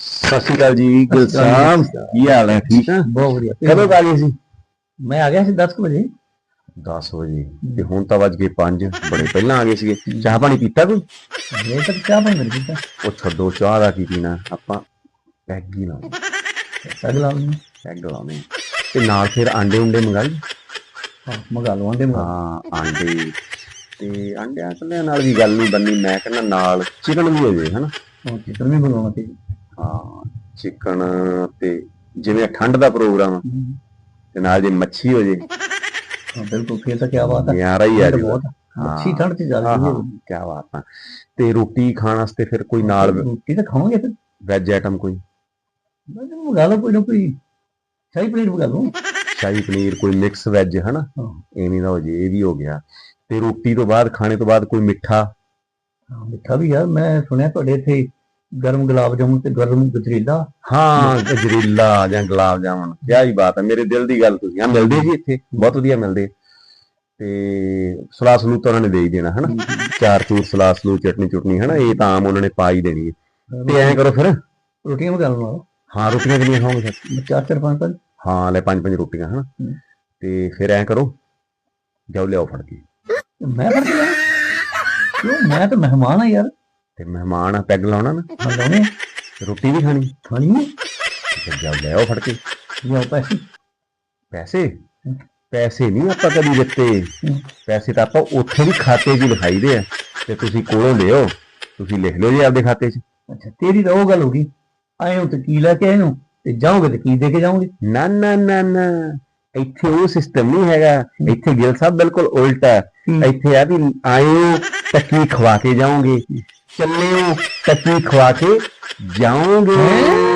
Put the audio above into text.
ਸਤਿ ਸ਼੍ਰੀ ਅਕਾਲ ਜੀ ਗਿਲ ਸਾਹਿਬ ਕੀ ਹਾਲ ਹੈ? ਠੀਕ ਆ? ਬਹੁਤ ਵਧੀਆ। ਕਦੋਂ ਆ ਗਏ ਸੀ? ਮੈਂ ਆ ਗਿਆ ਸੀ 10 ਵਜੇ। 10 ਵਜੇ। ਤੇ ਹੁਣ ਤਾਂ ਵੱਜ ਗਏ 5 ਬੜੇ ਪਹਿਲਾਂ ਆ ਗਏ ਸੀਗੇ। ਚਾਹ ਪਾਣੀ ਪੀਤਾ ਕੋਈ? ਹਲੇ ਤੱਕ ਚਾਹ ਪਾਣੀ ਨਹੀਂ ਪੀਤਾ। ਉਹ ਛੱਡੋ ਚਾਹ ਦਾ ਕੀ ਪੀਣਾ? ਆਪਾਂ ਪੈਗ ਹੀ ਲਾਉਂ ਅਗਲਾ ਨੂੰ। ਪੈਗ ਲਾਉਣੇ ਤੇ ਨਾਲ ਫਿਰ ਆਂਡੇ ਉਂਡੇ ਮੰਗਾ ਲਈ ਹਾਂ ਮੰਗਾ ਲਓ ਆਂਡੇ ਮੰਗਾ ਹਾਂ ਆਂਡੇ। ਤੇ ਆਂਡਿਆਂ ਕੱਲਿਆਂ ਨਾਲ ਵੀ ਗੱਲ ਨਹੀਂ ਬੰਨੀ ਮੈਂ ਕਹਿੰਦਾ ਨਾਲ ਚਿਕਨ ਵੀ ਹੋ ਜੇ ਹਨਾ? ਹਾਂ ਚਿਕਨ ਵੀ ਬਣਾਉਣਾ ਤੇ ਹਾਂ ਚਿਕਨ ਤੇ ਜਿਵੇਂ ਠੰਡ ਦਾ ਪ੍ਰੋਗਰਾਮ ਆ, ਤੇ ਨਾਲ ਜੇ ਮੱਛੀ ਹੋ ਜੇ। ਹਾਂ ਬਿਲਕੁਲ ਫੇਰ ਤਾਂ ਕੀ ਬਾਤ ਹੈ ਯਾਰਾ ਹੀ ਆ ਜੀ। ਅੱਛੀ ਠੰਡ ਚ ਜ਼ਿਆਦਾ ਹਾਂ ਕੀ ਬਾਤ ਆ। ਤੇ ਰੋਟੀ ਖਾਣ ਵਾਸਤੇ ਫਿਰ ਕੋਈ ਨਾਲ ਰੋਟੀ ਤਾਂ ਖਾਵਾਂਗੇ ਫਿਰ। ਵੈਜ ਆਈਟਮ ਕੋਈ? ਮੈਂ ਮੰਗਾ ਲਓ ਕੋਈ ਨਾ ਕੋਈ। ਸ਼ਾਹੀ ਪਨੀਰ ਮੰਗਾ ਲਓ। ਸ਼ਾਹੀ ਪਨੀਰ ਕੋਈ ਮਿਕਸ ਵੈਜ ਹਨਾ? ਐਵੇਂ ਦਾ ਹੋ ਜੇ ਇਹ ਵੀ ਹੋ ਗਿਆ। ਤੇ ਰੋਟੀ ਤੋਂ ਬਾਅਦ ਖਾਣੇ ਤੋਂ ਬਾਅਦ ਕੋਈ ਮਿੱਠਾ? ਮਿੱਠਾ ਵੀ ਯਾਰ ਮੈਂ ਸੁਣਿਆ ਤੁਹਾਡੇ ਇੱਥੇ ਗਰਮ ਗੁਲਾਬ ਜਾਮੁਨ ਤੇ ਗਰਮ ਗਜਰੇਲਾ? ਹਾਂ ਗਜਰੇਲਾ ਜਾਂ ਗੁਲਾਬ ਜਾਮਨ। ਕਿਆ ਹੀ ਬਾਤ ਹੈ ਮੇਰੇ ਦਿਲ ਦੀ ਗੱਲ ਤੁਸੀਂ ਆ ਮਿਲਦੇ ਜੀ ਇੱਥੇ ਬਹੁਤ ਵਧੀਆ ਮਿਲਦੇ। ਤੇ ਸਲਾਹ ਸਲੂਤ ਉਹਨਾਂ ਨੇ ਦੇ ਹੀ ਦੇਣਾ ਹਨਾ? ਚਾਰ ਚੂਰ ਸਲਾਹ ਸਲੂ ਚਟਨੀ ਚੁਟਨੀ ਹਨਾ? ਇਹ ਤਾਂ ਆਮ ਉਹਨਾਂ ਨੇ ਪਾ ਹੀ ਦੇਣੀ ਹੈ। ਤੇ ਐਂ ਕਰੋ ਫਿਰ। ਰੋਟੀਆਂ ਮੰਗਾ ਲਓ ਹਾਂ ਰੋਟੀਆਂ ਕਿੰਨੀਆਂ ਖਾਓਗੇ ਫਿਰ? ਚਾਰ ਚਾਰ ਪੰਜ ਪੰਜ। ਹਾਂ ਲੈ ਪੰਜ ਪੰਜ ਰੋਟੀਆਂ ਹਨਾ। ਤੇ ਫਿਰ ਐਂ ਕਰੋ ਜਾਓ ਲਿਆਓ ਫੜ ਕੇ ਮੈਂ ਫੜ ਕੇ? ਕਿਉਂ? ਮੈਂ ਤਾਂ ਮਹਿਮਾਨ ਆ ਯਾਰ। ਤੇ ਮਹਿਮਾਨ ਆ ਪੈਗ ਲਾਉਣਾ ਨਾ। ਹਾਂ ਲਾਉਣੇ ਰੋਟੀ ਵੀ ਖਾਣੀ। ਖਾਣੀ ਨਹੀਂ ਤੇ ਜਾਓ ਲਿਆਓ ਫੜ ਕੇ। ਲਿਆਓ ਪੈਸੇ। ਪੈਸੇ? ਪੈਸੇ ਨਹੀਂ ਆਪਾਂ ਕਦੀ ਦਿੱਤੇ। ਪੈਸੇ ਤਾਂ ਆਪਾਂ ਉੱਥੇ ਵੀ ਖਾਤੇ 'ਚ ਹੀ ਲਿਖਾਈਦੇ ਆ। ਤੇ ਤੁਸੀਂ ਕੋਲੋਂ ਲਿਓ। ਤੁਸੀਂ ਲਿਖ ਲਿਓ ਜੀ ਆਪਦੇ ਖਾਤੇ 'ਚ। ਅੱਛਾ ਤੇਰੀ ਤਾਂ ਉਹ ਗੱਲ ਹੋ ਗਈ। ਆਏ ਹੋ ਤੇ ਕੀ ਲੈ ਕੇ ਆਏ ਨੂੰ ਤੇ ਜਾਓਗੇ ਤੇ ਕੀ ਦੇ ਕੇ ਜਾਓਗੇ? ਨਾ ਨਾ ਨਾ ਨਾ। ਇੱਥੇ ਉਹ ਸਿਸਟਮ ਨਹੀਂ ਹੈਗਾ। ਇੱਥੇ ਗਿਲ ਸਾਹਿਬ ਬਿਲਕੁਲ ਉਲਟਾ। ਹੈ। ਇੱਥੇ ਆ ਵੀ ਆਇਓ ਤਾਂ ਕੀ ਖਵਾ ਕੇ ਜਾਓਗੇ? ਚੱਲਿਓ ਤਾਂ ਕੀ ਖਵਾ ਕੇ ਜਾਓਗੇ।